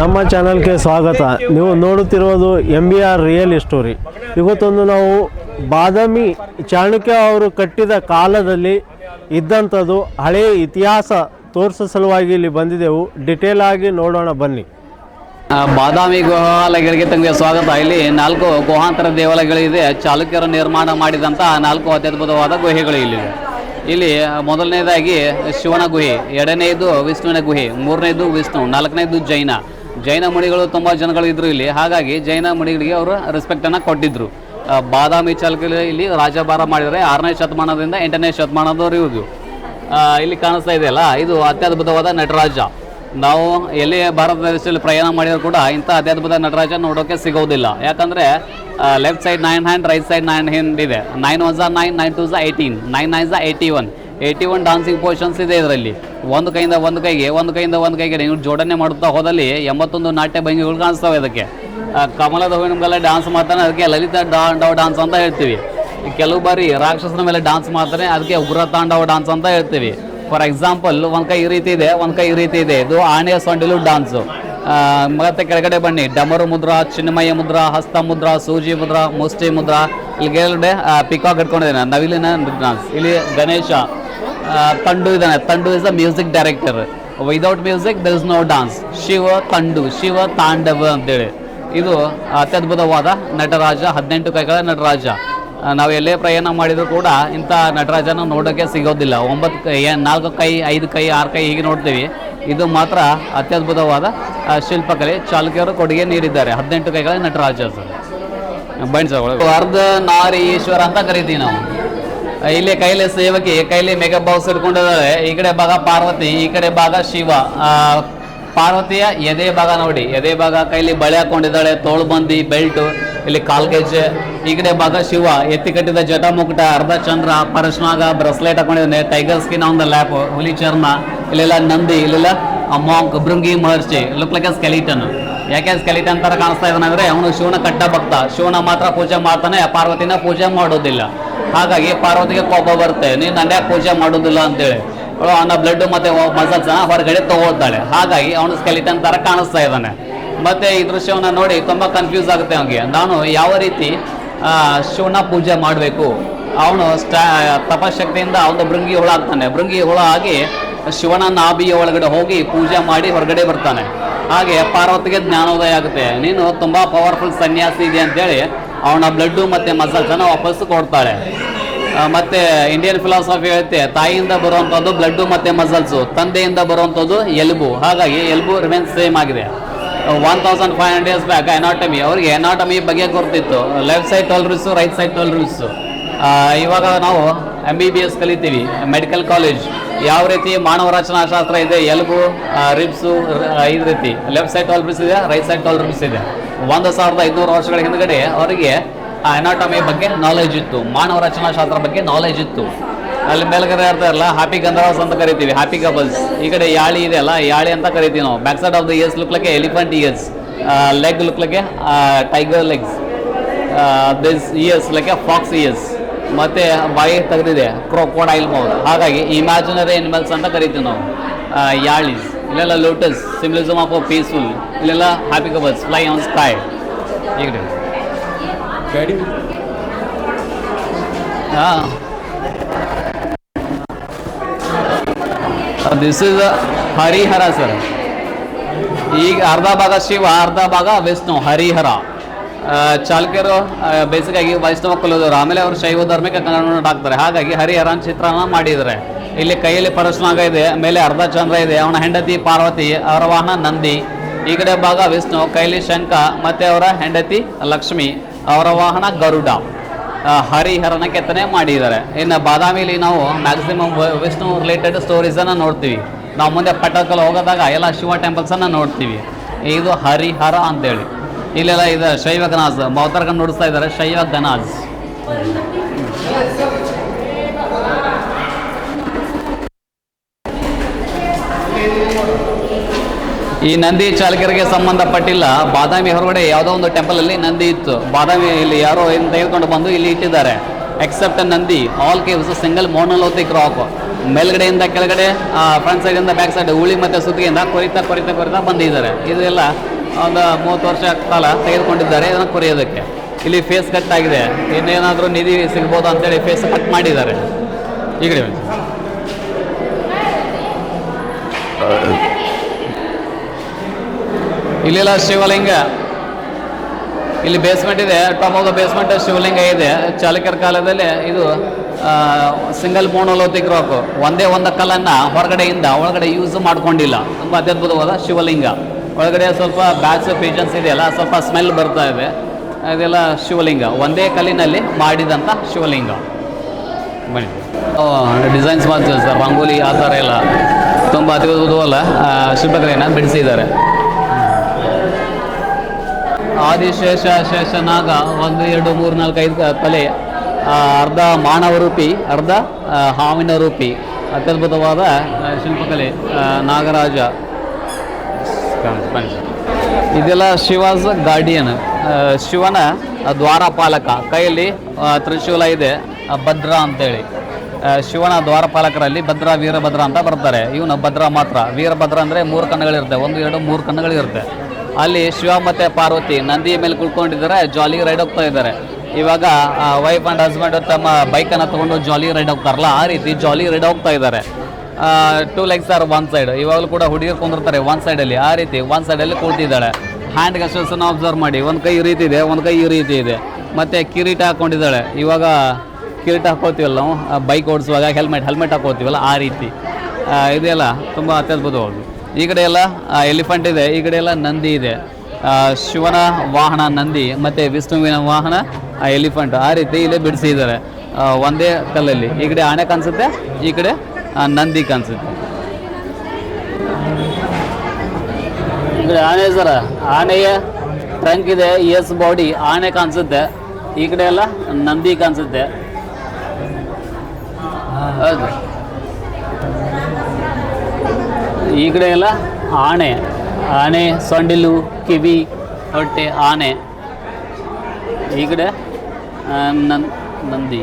ನಮ್ಮ ಚಾನಲ್ಗೆ ಸ್ವಾಗತ. ನೀವು ನೋಡುತ್ತಿರುವುದು M B R real story ಇವತ್ತೊಂದು ನಾವು ಬಾದಾಮಿ ಚಾಣಕ್ಯ ಅವರು ಕಟ್ಟಿದ ಕಾಲದಲ್ಲಿ ಇದ್ದಂಥದ್ದು ಹಳೆಯ ಇತಿಹಾಸ ತೋರಿಸೋ ಸಲುವಾಗಿ ಇಲ್ಲಿ ಬಂದಿದ್ದೆವು. ಡಿಟೇಲ್ ಆಗಿ ನೋಡೋಣ ಬನ್ನಿ. ಬಾದಾಮಿ ಗುಹಾಲಯಗಳಿಗೆ ತಂಗೆ ಸ್ವಾಗತ. ಇಲ್ಲಿ ನಾಲ್ಕು ಗುಹಾಂತರ ದೇವಾಲಯಗಳಿದೆ. ಚಾಲುಕ್ಯರು ನಿರ್ಮಾಣ ಮಾಡಿದಂಥ ನಾಲ್ಕು ಅತ್ಯದ್ಭುತವಾದ ಗುಹೆಗಳು ಇಲ್ಲಿವೆ ಇಲ್ಲಿ ಮೊದಲನೇದಾಗಿ ಶಿವನ ಗುಹೆ ಎರಡನೇದು ವಿಷ್ಣುವಿನ ಗುಹೆ ಮೂರನೇದು ವಿಷ್ಣು ನಾಲ್ಕನೇದು ಜೈನ. ಜೈನ ಮಣಿಗಳು ತುಂಬ ಜನಗಳು ಇದ್ರು ಇಲ್ಲಿ. ಹಾಗಾಗಿ ಜೈನ ಮುನಿಗಳಿಗೆ ಅವರು ರೆಸ್ಪೆಕ್ಟನ್ನು ಕೊಟ್ಟಿದ್ರು. ಬಾದಾಮಿ ಚಾಲುಕ್ಯರು ಇಲ್ಲಿ ರಾಜಭಾರ ಮಾಡಿದರೆ ಆರನೇ ಶತಮಾನದಿಂದ ಎಂಟನೇ ಶತಮಾನದವರು ಇವುದು ಇಲ್ಲಿ ಕಾಣಿಸ್ತಾ ಇದೆಯಲ್ಲ, ಇದು ಅತ್ಯದ್ಭುತವಾದ ನಟರಾಜ. ನಾವು ಎಲ್ಲಿ ಭಾರತ ದೇಶದಲ್ಲಿ ಪ್ರಯಾಣ ಮಾಡಿದ್ರು ಕೂಡ ಇಂಥ ಅತ್ಯದ್ಭುತ ನಟರಾಜ ನೋಡೋಕೆ ಸಿಗೋದಿಲ್ಲ. ಯಾಕಂದರೆ left side nine hand right side nine hand ಇದೆ. ನೈನ್ ಒನ್ ಝಾ ನೈನ್ ನೈನ್ ಟು ಝಾ eighteen nine nine Jha eighty one eighty one dancing positions ಇದೆ ಇದರಲ್ಲಿ. ಒಂದು ಕೈಯಿಂದ ಒಂದು ಕೈಗೆ ಒಂದು ಕೈಯಿಂದ ಒಂದು ಕೈಗೆ ನೀವು ಜೋಡಣೆ ಮಾಡುತ್ತಾ ಹೋದಲ್ಲಿ ಎಂಬತ್ತೊಂದು ನಾಟ್ಯ ಭಂಗಿಗಳು ಕಾಣಿಸ್ತಾವೆ ಅದಕ್ಕೆ ಆ, ಕಮಲದ ಹೂವಿನ ಡಾನ್ಸ್ ಮಾಡ್ತಾನೆ ಅದಕ್ಕೆ ಲಲಿತ ಡಾಂಡವ ಡಾನ್ಸ್ ಅಂತ ಹೇಳ್ತೀವಿ. ಕೆಲವು ಬಾರಿ ರಾಕ್ಷಸನ ಮೇಲೆ ಡಾನ್ಸ್ ಮಾಡ್ತಾರೆ ಅದಕ್ಕೆ ಉಗ್ರ ತಾಂಡವ ಡಾನ್ಸ್ ಅಂತ ಹೇಳ್ತೀವಿ. ಫಾರ್ ಎಕ್ಸಾಂಪಲ್ ಒಂದು ಕೈ ಈ ರೀತಿ ಇದೆ ಒಂದು ಕೈ ಈ ರೀತಿ ಇದೆ. ಇದು ಆಣೆಯ ಸೊಂಡಿಲು ಡಾನ್ಸು ಮತ್ತೆ ಕೆಳಗಡೆ ಬನ್ನಿ. ಡಮರು ಮುದ್ರಾ ಚಿನ್ಮಯ ಮುದ್ರಾ ಹಸ್ತ ಮುದ್ರಾ ಸೂಜಿ ಮುದ್ರಾ ಮುಷ್ಟಿ ಮುದ್ರಾ. ಇಲ್ಲಿ ಕೆಳಗಡೆ ಪಿಕಾಕ್ ಇಟ್ಕೊಂಡಿದ್ದೇನೆ ನವಿಲಿನ ಡಾನ್ಸ್ ಇಲ್ಲಿ ಗಣೇಶ. ತಂಡು ಇದ್ದಾನೆ. Tandu is a music director without music there is no dance Shiva Tandu, Shiva Tandava ಅಂತೇಳಿ. ಇದು ಅತ್ಯದ್ಭುತವಾದ ನಟರಾಜ, ಹದಿನೆಂಟು ಕೈಗಳ ನಟರಾಜ. ನಾವು ಎಲ್ಲೇ ಪ್ರಯಾಣ ಮಾಡಿದರೂ ಕೂಡ ಇಂಥ ನಟರಾಜನ ನೋಡೋಕ್ಕೆ ಸಿಗೋದಿಲ್ಲ. ಒಂಬತ್ತು ಕೈ ನಾಲ್ಕು ಕೈ, ಐದು ಕೈ, ಆರು ಕೈ ಹೀಗೆ ನೋಡ್ತೀವಿ. ಇದು ಮಾತ್ರ ಅತ್ಯದ್ಭುತವಾದ ಶಿಲ್ಪಕಲೆ. ಚಾಲುಕ್ಯರು ಕೊಡುಗೆ ನೀಡಿದ್ದಾರೆ. ಹದಿನೆಂಟು ಕೈಗಳ ನಟರಾಜ ಸರ್. ಸರ್ ಅರ್ಧ ನಾರಿ ಈಶ್ವರ ಅಂತ ಕರಿತೀವಿ ನಾವು. ಇಲ್ಲಿ ಕೈಲಿ ಸೇವಕಿ, ಕೈಲಿ ಮೇಕಪ್ ಬಾಕ್ಸ್ ಹಿಡ್ಕೊಂಡಿದ್ದಾಳೆ ಈ ಕಡೆ ಭಾಗ ಪಾರ್ವತಿ, ಈ ಕಡೆ ಭಾಗ ಶಿವ. ಪಾರ್ವತಿಯ ಎದೆ ಭಾಗ ನೋಡಿ. ಎದೆ ಭಾಗ ಕೈಲಿ ಬಳೆ ಹಾಕೊಂಡಿದ್ದಾಳೆ, ತೋಳು ಬಂದಿ, ಬೆಲ್ಟ್, ಇಲ್ಲಿ ಕಾಲ್ಗೆಜ್ಜೆ ಈ ಕಡೆ ಭಾಗ ಶಿವ, ಎತ್ತಿ ಕಟ್ಟಿದ ಜಟ ಮುಕುಟ ಅರ್ಧ ಚಂದ್ರ ಪರಶ್ನಾಗ ಬ್ರೆಸ್ಲೆಟ್ ಹಾಕೊಂಡಿದ್ದಾನೆ tiger skin on the lap ಹುಲಿ ಚರ್ಮ, ಇಲ್ಲೆಲ್ಲ ನಂದಿ, ಇಲ್ಲೆಲ್ಲ monk Bhringi Maharshi. Look like skeleton ಯಾಕೆ ಸ್ಕೆಲಿಟನ್ ತರ ಕಾಣಿಸ್ತಾ ಇದ್ದಾನೆ ಅಂದ್ರೆ, ಅವನು ಶಿವನ ಕಟ್ಟ ಭಕ್ತ ಶಿವನ ಮಾತ್ರ ಪೂಜೆ ಮಾಡ್ತಾನೆ, ಪಾರ್ವತಿನ ಪೂಜೆ ಮಾಡೋದಿಲ್ಲ. ಹಾಗಾಗಿ ಪಾರ್ವತಿಗೆ ಕೋಪ ಬರುತ್ತೆ, ನೀನು ನನ್ನ ಪೂಜೆ ಮಾಡೋದಿಲ್ಲ ಅಂತೇಳಿ. ಅವಳು ಅವನ ಬ್ಲಡ್ ಮತ್ತೆ ಮಸಲ್ಸ್ ಹೊರಗಡೆ ತಗೋತಾಳೆ. ಹಾಗಾಗಿ ಅವನು ಸ್ಕೆಲಿಟನ್ ತರ ಕಾಣಿಸ್ತಾ ಇದ್ದಾನೆ. ಮತ್ತೆ ಈ ದೃಶ್ಯವನ್ನ ನೋಡಿ ತುಂಬಾ ಕನ್ಫ್ಯೂಸ್ ಆಗುತ್ತೆ ಅವನಿಗೆ. ನಾನು ಯಾವ ರೀತಿ ಶಿವನ ಪೂಜೆ ಮಾಡಬೇಕು? ಅವನು ಸ್ಟಾ, ತಪಶಕ್ತಿಯಿಂದ ಅವನು ಭೃಂಗಿ ಹುಳ ಆಗ್ತಾನೆ. ಭೃಂಗಿ ಹುಳ ಆಗಿ ಶಿವನ ನಾಭಿಯ ಒಳಗಡೆ ಹೋಗಿ ಪೂಜೆ ಮಾಡಿ ಹೊರಗಡೆ ಬರ್ತಾನೆ. ಹಾಗೆ ಪಾರ್ವತಿಗೆ ಜ್ಞಾನೋದಯ ಆಗುತ್ತೆ. ನೀನು ತುಂಬಾ ಪವರ್ಫುಲ್ ಸನ್ಯಾಸಿ ಇದೆ ಅಂತೇಳಿ ಅವನ ಬ್ಲಡ್ಡು ಮತ್ತು ಮಸಲ್ಸನ್ನು ವಾಪಸ್ ಕೊಡ್ತಾಳೆ. ಮತ್ತು ಇಂಡಿಯನ್ ಫಿಲಾಸಫಿ ಹೇಳುತ್ತೆ ತಾಯಿಯಿಂದ ಬರುವಂಥದ್ದು ಬ್ಲಡ್ಡು ಮತ್ತು ಮಸಲ್ಸು ತಂದೆಯಿಂದ ಬರುವಂಥದ್ದು ಎಲ್ಬು. ಹಾಗಾಗಿ ಎಲ್ಬು ರಿಮೆನ್ಸ್ ಸೇಮ್ ಆಗಿದೆ. One thousand five hundred years back anatomy ಅವ್ರಿಗೆ ಎನಾಟಮಿ ಬಗ್ಗೆ ಗೊತ್ತಿತ್ತು. Left side twelve rows right side twelve rows ಇವಾಗ ನಾವು ಎಂ ಬಿ ಬಿ ಎಸ್ ಕಲಿತೀವಿ ಮೆಡಿಕಲ್ ಕಾಲೇಜ್ ಯಾವ ರೀತಿ ಮಾನವ ರಚನಾಶಾಸ್ತ್ರ ಇದೆ, ಎಲ್ಬು ರಿಬ್ಸು ಐದು ರೀತಿ. ಲೆಫ್ಟ್ ಸೈಡ್ ಟ್ವೆಲ್ ರೂಸ್ ಇದೆ ರೈಟ್ ಸೈಡ್ ಟ್ವೆಲ್ ರೂಸ್ ಇದೆ. ಒಂದು ಸಾವಿರದ ಐದುನೂರು ವರ್ಷಗಳ ಹಿಂದ್ಗಡೆ ಅವರಿಗೆ ಅನಾಟಮಿ ಬಗ್ಗೆ ನಾಲೆಜ್ ಇತ್ತು. ಮಾನವ ರಚನಾಶಾಸ್ತ್ರ ಬಗ್ಗೆ ನಾಲೆಜ್ ಇತ್ತು. ಅಲ್ಲಿ ಮೇಲ್ಗಡೆ ಇರ್ತಾರಲ್ಲ ಹ್ಯಾಪಿ ಗಂಧರ್ವಸ್ ಅಂತ ಕರಿತೀವಿ ಹ್ಯಾಪಿ ಕಪಲ್ಸ್ ಈ ಕಡೆ ಯಾಳಿ ಇದೆ ಅಲ್ಲ ಯಾಳಿ ಅಂತ ಕರಿತೀವಿ ನಾವು. Back side of the ears look like elephant ears leg look like tiger legs this ears like fox ears ಮತ್ತೆ ಬಾಯಿ ತೆಗೆದಿದೆ ಕ್ರೋಕೋಡೈಲ್ ಮೌತ್ ಹಾಗಾಗಿ ಇಮ್ಯಾಜಿನರಿ ಅನಿಮಲ್ಸ್ ಅಂತ ಕರಿತೀವಿ ನಾವು. ಆ, ಯಾಳೀಸ್ ಇಲ್ಲೆಲ್ಲ ಲೋಟಸ್ ಸಿಂಬಲಿಸಮ್ ಆಫ್ ಪೀಸ್ಫುಲ್ ಇಲ್ಲೆಲ್ಲ happy covers fly on sky ಈಗ ಹಾಂ. ದಿಸ್ ಇಸ್ ಹರಿಹರ ಸರ್ ಈಗ ಅರ್ಧ ಭಾಗ ಶಿವ ಅರ್ಧ ಭಾಗ ವಿಷ್ಣು ಹರಿಹರ. ಚಾಲುಕ್ಯರು ಬೇಸಿಕ್ ಆಗಿ ವೈಷ್ಣವ ಕುಲದವರು ಆಮೇಲೆ ಅವರು ಶೈವ ಧಾರ್ಮಿಕ ಕನ್ನಡ ಹಾಕ್ತಾರೆ. ಹಾಗಾಗಿ ಹರಿಹರ ಚಿತ್ರನ ಮಾಡಿದ್ದಾರೆ. ಇಲ್ಲಿ ಕೈಯಲ್ಲಿ ಪರಶುನಾಗ ಇದೆ, ಮೇಲೆ ಅರ್ಧ ಚಂದ್ರ ಇದೆ, ಅವನ ಹೆಂಡತಿ ಪಾರ್ವತಿ, ಅವರ ವಾಹನ ನಂದಿ, ಈ ಕಡೆ ಭಾಗ ವಿಷ್ಣು, ಕೈಲಿ ಶಂಕ ಮತ್ತೆ ಅವರ ಹೆಂಡತಿ ಲಕ್ಷ್ಮಿ, ಅವರ ವಾಹನ ಗರುಡ. ಹರಿಹರನ ಕೆತ್ತನೆ ಮಾಡಿದ್ದಾರೆ. ಇನ್ನು ಬಾದಾಮಿಲಿ ನಾವು ಮ್ಯಾಕ್ಸಿಮಮ್ ವಿಷ್ಣು ರಿಲೇಟೆಡ್ ಸ್ಟೋರೀಸನ್ನು ನೋಡ್ತೀವಿ. ನಾವು ಮುಂದೆ ಪಟ್ಟದಕಲ್ ಹೋಗೋದಾಗ ಎಲ್ಲ ಶಿವ ಟೆಂಪಲ್ಸನ್ನು ನೋಡ್ತೀವಿ. ಇದು ಹರಿಹರ ಅಂತೇಳಿ. ಇಲ್ಲೆಲ್ಲ ಇದು ಶೈವ ಗನಾಜ್ ಮೌತರ್ಗನ್ ನುಡಿಸ್ತಾ ಇದ್ದಾರೆ, ಶೈವ ಗನಾಜ್ ಈ ನಂದಿ ಚಾಲಕರಿಗೆ ಸಂಬಂಧಪಟ್ಟಿಲ್ಲ. ಬಾದಾಮಿ ಹೊರಗಡೆ ಯಾವುದೋ ಒಂದು ಟೆಂಪಲ್ ಅಲ್ಲಿ ನಂದಿ ಇತ್ತು. ಬಾದಾಮಿ ಇಲ್ಲಿ ಯಾರೋ ಏನು ತೆಗೆದುಕೊಂಡು ಬಂದು ಇಲ್ಲಿ ಇಟ್ಟಿದ್ದಾರೆ. Except Nandi all caves single monolithic rock ಮೇಲ್ಗಡೆಯಿಂದ ಕೆಳಗಡೆ ಫ್ರಂಟ್ ಸೈಡಿಂದ ಬ್ಯಾಕ್ ಸೈಡ್ ಉಳಿ ಮತ್ತು ಸುತ್ತಿಗೆಯಿಂದ ಕೊರಿತಾ ಕೊರಿತಾ ಕೊರಿತಾ ಬಂದಿದ್ದಾರೆ. ಇದೆಲ್ಲ ಒಂದು ಮೂವತ್ತು ವರ್ಷ ಕಾಲ ತೆಗೆದುಕೊಂಡಿದ್ದಾರೆ ಇದನ್ನು ಕೊರಿಯೋದಕ್ಕೆ. ಇಲ್ಲಿ ಫೇಸ್ ಕಟ್ ಆಗಿದೆ. ಇನ್ನೇನಾದರೂ ನಿಧಿ ಸಿಗ್ಬೋದು ಅಂತೇಳಿ ಫೇಸ್ ಕಟ್ ಮಾಡಿದ್ದಾರೆ. ಈಗ. ಇಲ್ಲೆಲ್ಲ ಶಿವಲಿಂಗ. ಇಲ್ಲಿ ಬೇಸ್ಮೆಂಟ್ ಇದೆ ದ ಬೇಸ್ಮೆಂಟ್ ಶಿವಲಿಂಗ ಇದೆ. ಚಾಲುಕ್ಯರ ಕಾಲದಲ್ಲಿ ಇದು ಸಿಂಗಲ್ ಮೋನೋಲೋತಿಕ್ ರಾಕ್ ಒಂದೇ ಒಂದು ಕಲ್ಲನ್ನು ಹೊರಗಡೆಯಿಂದ ಒಳಗಡೆ ಯೂಸ್ ಮಾಡ್ಕೊಂಡಿಲ್ಲ. ತುಂಬ ಅತ್ಯದ್ಭುತವಾದ ಶಿವಲಿಂಗ. ಒಳಗಡೆ ಸ್ವಲ್ಪ ಬ್ಯಾಚ್ ಪೀಜನ್ಸ್ ಇದೆಯಲ್ಲ, ಸ್ವಲ್ಪ ಸ್ಮೆಲ್ ಬರ್ತಾ ಇದೆ. ಅದೆಲ್ಲ ಶಿವಲಿಂಗ. ಒಂದೇ ಕಲ್ಲಿನಲ್ಲಿ ಮಾಡಿದಂಥ ಶಿವಲಿಂಗ. ಬನ್ನಿ. ಡಿಸೈನ್ಸ್ ಮಾಡ್ತೀವಿ ಸರ್ ರಂಗೋಲಿ ಆ ಥರ ಎಲ್ಲ. ತುಂಬ ಅತ್ಯದ್ಭುತವಲ್ಲ ಶಿಲ್ಪಕಲೆಯನ್ನು ಬಿಡಿಸಿದ್ದಾರೆ. ಆದಿಶೇಷ ಶೇಷನಾಗ ಒಂದು, ಎರಡು, ಮೂರು, ನಾಲ್ಕು, ಐದು ತಲೆ ಅರ್ಧ ಮಾನವ ರೂಪಿ ಅರ್ಧ ಹಾವಿನ ರೂಪಿ ಅತ್ಯದ್ಭುತವಾದ ಶಿಲ್ಪಕಲೆ ನಾಗರಾಜ. ಇದೆಲ್ಲ ಶಿವಾಸ್ ಗಾರ್ಡಿಯನ್. ಶಿವನ ದ್ವಾರಪಾಲಕ ಕೈಯಲ್ಲಿ ತ್ರಿಶೂಲ ಇದೆ ಭದ್ರ ಅಂತೇಳಿ. ಶಿವನ ದ್ವಾರಪಾಲಕರಲ್ಲಿ ಭದ್ರ, ವೀರಭದ್ರ ಅಂತ ಬರ್ತಾರೆ. ಇವನು ಭದ್ರ ಮಾತ್ರ. ವೀರಭದ್ರ ಅಂದರೆ ಮೂರು ಕಣ್ಣುಗಳಿರುತ್ತೆ. ಒಂದು, ಎರಡು, ಮೂರು ಕಣ್ಣುಗಳಿರುತ್ತೆ. ಅಲ್ಲಿ ಶಿವ ಮತ್ತು ಪಾರ್ವತಿ ನಂದಿಯ ಮೇಲೆ ಕುಳ್ಕೊಂಡಿದ್ದಾರೆ ಜಾಲಿ ರೈಡ್ ಹೋಗ್ತಾ ಇದ್ದಾರೆ. ಇವಾಗ ವೈಫ್ ಆ್ಯಂಡ್ ಹಸ್ಬೆಂಡ್ ತಮ್ಮ ಬೈಕನ್ನು ತೊಗೊಂಡು ಜಾಲಿ ರೈಡ್ ಹೋಗ್ತಾರಲ್ಲ, ಆ ರೀತಿ ಜಾಲಿ ರೈಡ್ ಹೋಗ್ತಾ ಇದ್ದಾರೆ. Two legs are one side ಇವಾಗಲೂ ಕೂಡ ಹುಡುಗಿರು ಕುಂದಿರ್ತಾರೆ ಒನ್ ಸೈಡಲ್ಲಿ ಆ ರೀತಿ ಒನ್ ಸೈಡಲ್ಲಿ ಕೂತಿದ್ದಾಳೆ ಹ್ಯಾಂಡ್ ಗಸ್ಟರ್ಸನ್ನು ಅಬ್ಸರ್ವ್ ಮಾಡಿ, ಒಂದು ಕೈ ಈ ರೀತಿ ಇದೆ, ಒಂದು ಕೈ ಈ ರೀತಿ ಇದೆ. ಮತ್ತು ಕಿರೀಟ ಹಾಕ್ಕೊಂಡಿದ್ದಾಳೆ ಇವಾಗ ಕಿರೀಟ ಹಾಕೋತೀವಲ್ಲ ನಾವು? ಬೈಕ್ ಓಡಿಸುವಾಗ ಹೆಲ್ಮೆಟ್ ಹೆಲ್ಮೆಟ್ ಹಾಕೋತೀವಲ್ಲ, ಆ ರೀತಿ. ಇದೆಯಲ್ಲ ಇದೆಲ್ಲ ತುಂಬ ಅತ್ಯದ್ಭುತವಾದ್ದು ಈ ಕಡೆ ಎಲ್ಲ ಎಲಿಫೆಂಟ್ ಇದೆ, ಈ ಕಡೆ ಎಲ್ಲ ನಂದಿ ಇದೆ. ಶಿವನ ವಾಹನ ನಂದಿ, ಮತ್ತು ವಿಷ್ಣುವಿನ ವಾಹನ ಎಲಿಫೆಂಟ್ ಆ ರೀತಿ ಇಲ್ಲೇ ಬಿಡಿಸಿದ್ದಾರೆ. ಒಂದೇ ಕಲ್ಲಲ್ಲಿ. ಈ ಕಡೆ ಆನೆ ಕಾಣಿಸುತ್ತೆ, ಈ ಕಡೆ ನಂದಿ ಕಾಣಿಸುತ್ತೆ. ಈ ಕಡೆ ಆನೆ ಸರ, ಆನೆಯ ಟ್ರಂಕ್ ಇದೆ ಎಸ್ ಬಾಡಿ ಆನೆ ಕಾಣಿಸುತ್ತೆ. ಈ ಕಡೆ ಎಲ್ಲ ನಂದಿ ಕಾಣಿಸುತ್ತೆ. ಹೌದು. ಈ ಕಡೆ ಎಲ್ಲ ಆನೆ ಆನೆ ಸೊಂಡಿಲು ಕಿವಿ ಹೊಟ್ಟೆ ಆನೆ. ಈ ಕಡೆ ನಂದಿ.